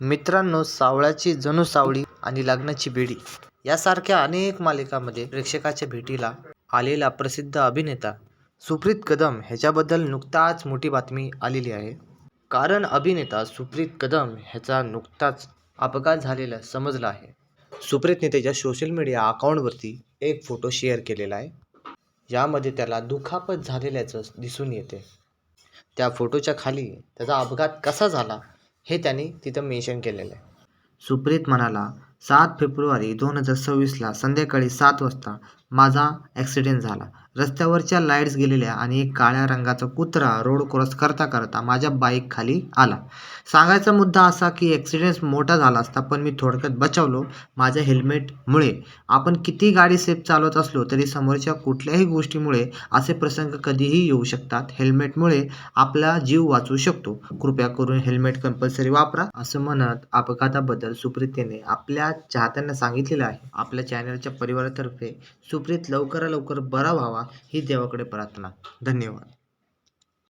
मित्रांनो सावळ्याची जणू सावळी आणि लग्नाची बेडी यासारख्या अनेक मालिकांमध्ये प्रेक्षकाच्या भेटीला आलेला प्रसिद्ध अभिनेता सुप्रीत कदम ह्याच्याबद्दल नुकताच मोठी बातमी आलेली आहे. कारण अभिनेता सुप्रीत कदम ह्याचा नुकताच अपघात झालेला समजला आहे. सुप्रीतने त्याच्या सोशल मीडिया अकाउंटवरती एक फोटो शेअर केलेला आहे. यामध्ये त्याला दुखापत झालेल्याचं दिसून येते. त्या फोटोच्या खाली त्याचा अपघात कसा झाला हे त्यांनी तिथं मेन्शन केलेलं आहे. सुप्रीत म्हणाला सात फेब्रुवारी दोन हजार सव्वीसला संध्याकाळी सात वाजता माझा ॲक्सिडेंट झाला. रस्त्यावरच्या लाईट्स गेलेल्या आणि एक काळ्या रंगाचा कुत्रा रोड क्रॉस करता करता माझ्या बाईक खाली आला. सांगायचा मुद्दा असा की ॲक्सिडेंट मोठा झाला असता पण मी थोडक्यात बचावलो माझ्या हेल्मेटमुळे आपण किती गाडी सेफ चालवत असलो तरी समोरच्या कुठल्याही गोष्टीमुळे असे प्रसंग कधीही येऊ शकतात. हेल्मेटमुळे आपला जीव वाचू शकतो. कृपया करून हेल्मेट कंपल्सरी वापरा. असं म्हणत अपघाताबद्दल सुप्रीतेने आपल्या चाहत्यांना सांगितलेलं आहे. आपल्या चॅनलच्या परिवारातर्फे सु सुप्रीत लवकरात लवकर बरा व्हावा ही देवाकडे प्रार्थना. धन्यवाद.